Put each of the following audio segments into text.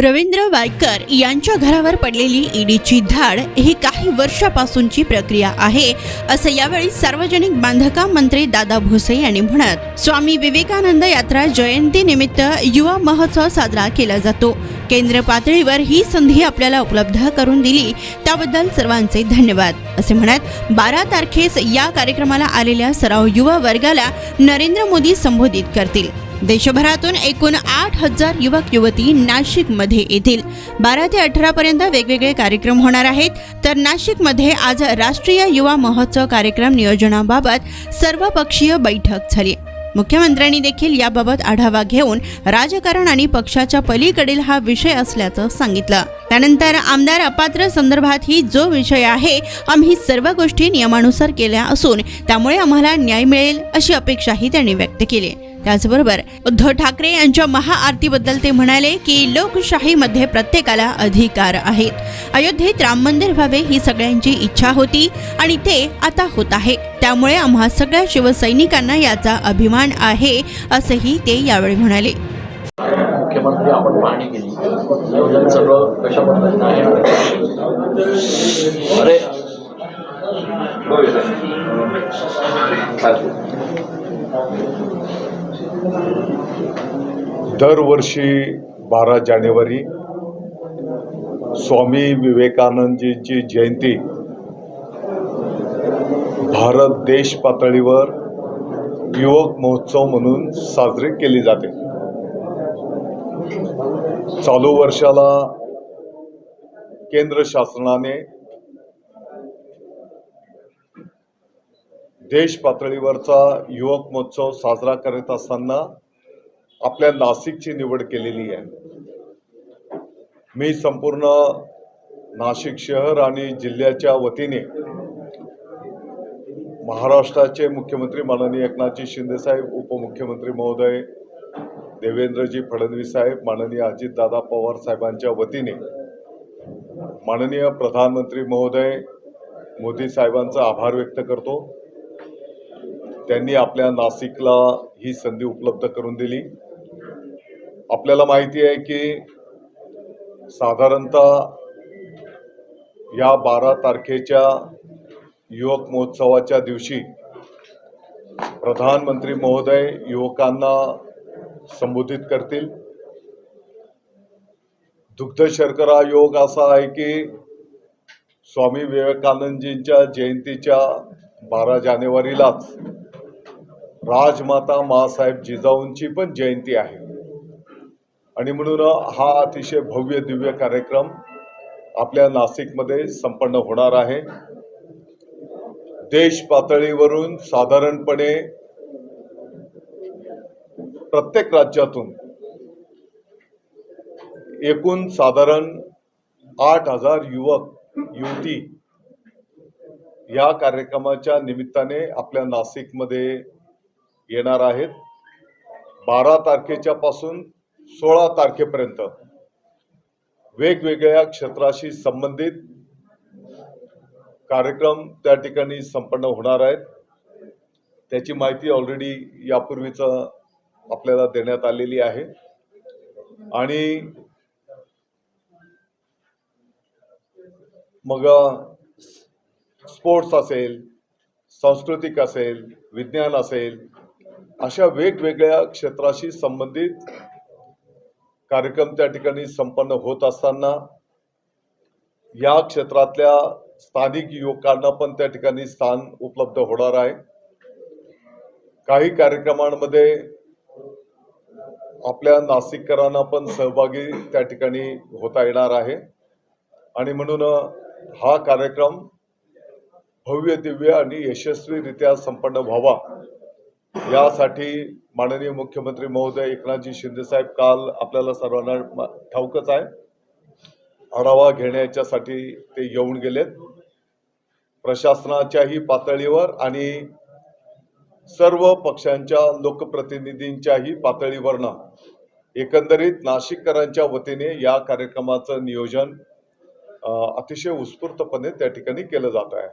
रवींद्र वायकर यांच्या घरावर पडलेली ईडीची धाड ही काही वर्षापासूनची प्रक्रिया आहे असं यावेळी सार्वजनिक बांधकाम मंत्री दादा भुसे यांनी म्हणत. स्वामी विवेकानंद यात्रा जयंती निमित्त युवा महोत्सव साजरा केला जातो. केंद्र पातळीवर ही संधी आपल्याला उपलब्ध करून दिली त्याबद्दल सर्वांचे धन्यवाद असे म्हणत बारा तारखेस या कार्यक्रमाला आलेल्या सराव युवा वर्गाला नरेंद्र मोदी संबोधित करतील. देशभरातून एकूण आठ हजार युवक युवती नाशिकमध्ये येतील. बारा ते अठरा पर्यंत वेगवेगळे कार्यक्रम होणार आहेत. तर नाशिकमध्ये आज राष्ट्रीय युवा महोत्सव कार्यक्रम नियोजनाबाबत सर्वपक्षीय बैठक झाली. मुख्यमंत्र्यांनी देखील याबाबत आढावा घेऊन राजकारण आणि पक्षाच्या पलीकडील हा विषय असल्याचं सांगितलं. त्यानंतर आमदार अपात्र संदर्भातही जो विषय आहे आम्ही सर्व गोष्टी नियमानुसार केल्या असून त्यामुळे आम्हाला न्याय मिळेल अशी अपेक्षाही त्यांनी व्यक्त केली. त्याचबरोबर उद्धव ठाकरे यांच्या महाआरतीबद्दल ते म्हणाले की लोकशाहीमध्ये प्रत्येकाला अधिकार आहेत. अयोध्येत राम मंदिर व्हावे ही सगळ्यांची इच्छा होती आणि ते आता होत आहे. त्यामुळे आम्हा सगळ्या शिवसैनिकांना याचा अभिमान आहे असंही ते यावेळी म्हणाले. मुख्यमंत्री आपण पाहणी केली. नियोजन सगळं कशा पद्धतीनं आहे? अरे. हो, हो. दरवर्षी बारा जानेवारी स्वामी विवेकानंदजींची जयंती भारत देश पातळीवर युवक महोत्सव म्हणून साजरी केली जाते. चालू वर्षाला केंद्र शासनाने देश पातळीवरचा युवक महोत्सव साजरा करत असताना आपल्या नाशिकची निवड केलेली आहे. मी संपूर्ण नाशिक शहर आणि जिल्ह्याच्या वतीने महाराष्ट्राचे मुख्यमंत्री माननीय एकनाथजी शिंदेसाहेब उपमुख्यमंत्री महोदय देवेंद्रजी फडणवीस साहेब माननीय अजितदादा पवार साहेबांच्या वतीने माननीय प्रधानमंत्री महोदय मोदी साहेबांचा आभार व्यक्त करतो. त्यांनी आपल्या नाशिकला ही संधी उपलब्ध करून दिली. आपल्याला माहिती आहे की साधारणतः या बारा तारखेच्या युवक महोत्सवाच्या दिवशी प्रधानमंत्री महोदय युवकांना संबोधित करतील. दुग्ध शर्करा योग असा आहे की स्वामी विवेकानंदजींच्या जयंतीच्या बारा जानेवारीलाच राजमाता मासाहेब जिजाऊंची पण जयंती आहे. आणि म्हणून हा अतिशय भव्य दिव्य कार्यक्रम आपल्या नाशिकमध्ये संपन्न होणार आहे. देश पातळीवरून साधारणपणे प्रत्येक राज्यातून एकूण साधारण आठ हजार युवक युवती या कार्यक्रमाच्या निमित्ताने आपल्या नाशिकमध्ये येणार आहेत. बारा तारखेच्या पासून सोळा तारखेपर्यंत वेगवेगळ्या क्षेत्राशी संबंधित कार्यक्रम त्या ठिकाणी संपन्न होणार आहेत. त्याची माहिती ऑलरेडी यापूर्वीच आपल्याला देण्यात आलेली आहे. आणि मग स्पोर्ट्स असेल सांस्कृतिक असेल विज्ञान असेल अशा वेगवेगळ्या क्षेत्राशी संबंधित कार्यक्रम त्या ठिकाणी संपन्न होत असताना या क्षेत्रातल्या स्थानिक युवकांना पण त्या ठिकाणी स्थान उपलब्ध होणार आहे. काही कार्यक्रमांमध्ये आपल्या नाशिककरांना पण सहभागी त्या ठिकाणी होता येणार आहे. आणि म्हणून हा कार्यक्रम भव्य दिव्य आणि यशस्वीरित्या संपन्न व्हावा यासाठी माननीय मुख्यमंत्री महोदय एकनाथजी शिंदेसाहेब काल आपल्याला सर्वांना ठाऊकच आहे. आढावा घेण्याच्यासाठी ते येऊन गेलेत. प्रशासनाच्याही पातळीवर आणि सर्व पक्षांच्या लोकप्रतिनिधींच्याही पातळीवरनं एकंदरीत नाशिककरांच्या वतीने या कार्यक्रमाचं नियोजन अतिशय उत्स्फूर्तपणे त्या ठिकाणी केलं जात आहे.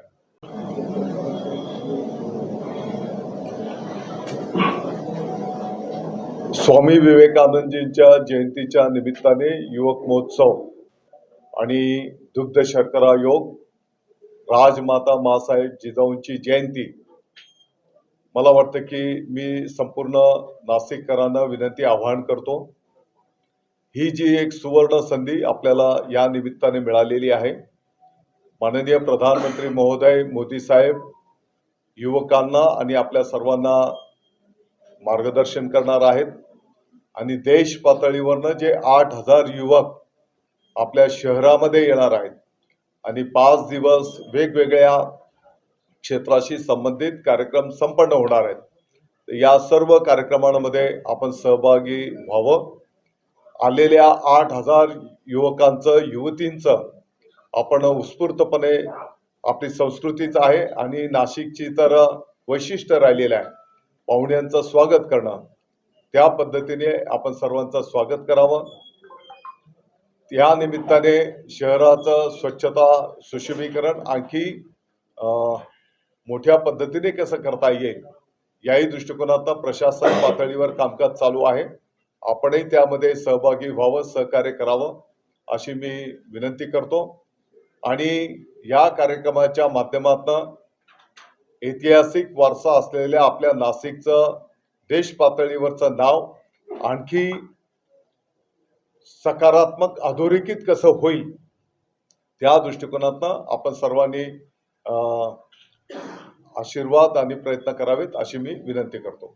स्वामी विवेकानंदजींच्या जयंतीच्या निमित्ताने युवक महोत्सव आणि दुग्ध शर्करा योग राजमाता मासाहेब जिजाऊंची जयंती. मला वाटतं की मी संपूर्ण नाशिककरांना विनंती आवाहन करतो. ही जी एक सुवर्ण संधी आपल्याला या निमित्ताने मिळालेली आहे माननीय प्रधानमंत्री महोदय मोदी साहेब युवकांना आणि आपल्या सर्वांना मार्गदर्शन करणार आहेत. आणि देश पातळीवरनं जे आठ हजार युवक आपल्या शहरामध्ये येणार आहेत आणि पाच दिवस वेगवेगळ्या क्षेत्राशी संबंधित कार्यक्रम संपन्न होणार आहेत या सर्व कार्यक्रमांमध्ये आपण सहभागी व्हावं. आलेल्या आठ हजार युवकांचं युवतींचं आपण उत्स्फूर्तपणे आपली संस्कृतीच आहे आणि नाशिकची तर वैशिष्ट्य राहिलेलं आहे. पाहुण्यांचं स्वागत करणं त्या पद्धतीने आपण सर्वांचं स्वागत करावं. या निमित्ताने शहराचं स्वच्छता सुशोभीकरण आणखी मोठ्या पद्धतीने कसं करता येईल याही दृष्टिकोनातनं प्रशासन पातळीवर कामकाज चालू आहे. आपणही त्यामध्ये सहभागी व्हावं सहकार्य करावं अशी मी विनंती करतो. आणि या कार्यक्रमाच्या माध्यमातून ऐतिहासिक वारसा असलेल्या आपल्या नाशिकचं देश पातळीवरचं नाव आणखी सकारात्मक अधोरेखित कसं होईल त्या दृष्टिकोनातनं आपण सर्वांनी आशीर्वाद आणि प्रयत्न करावेत अशी मी विनंती करतो.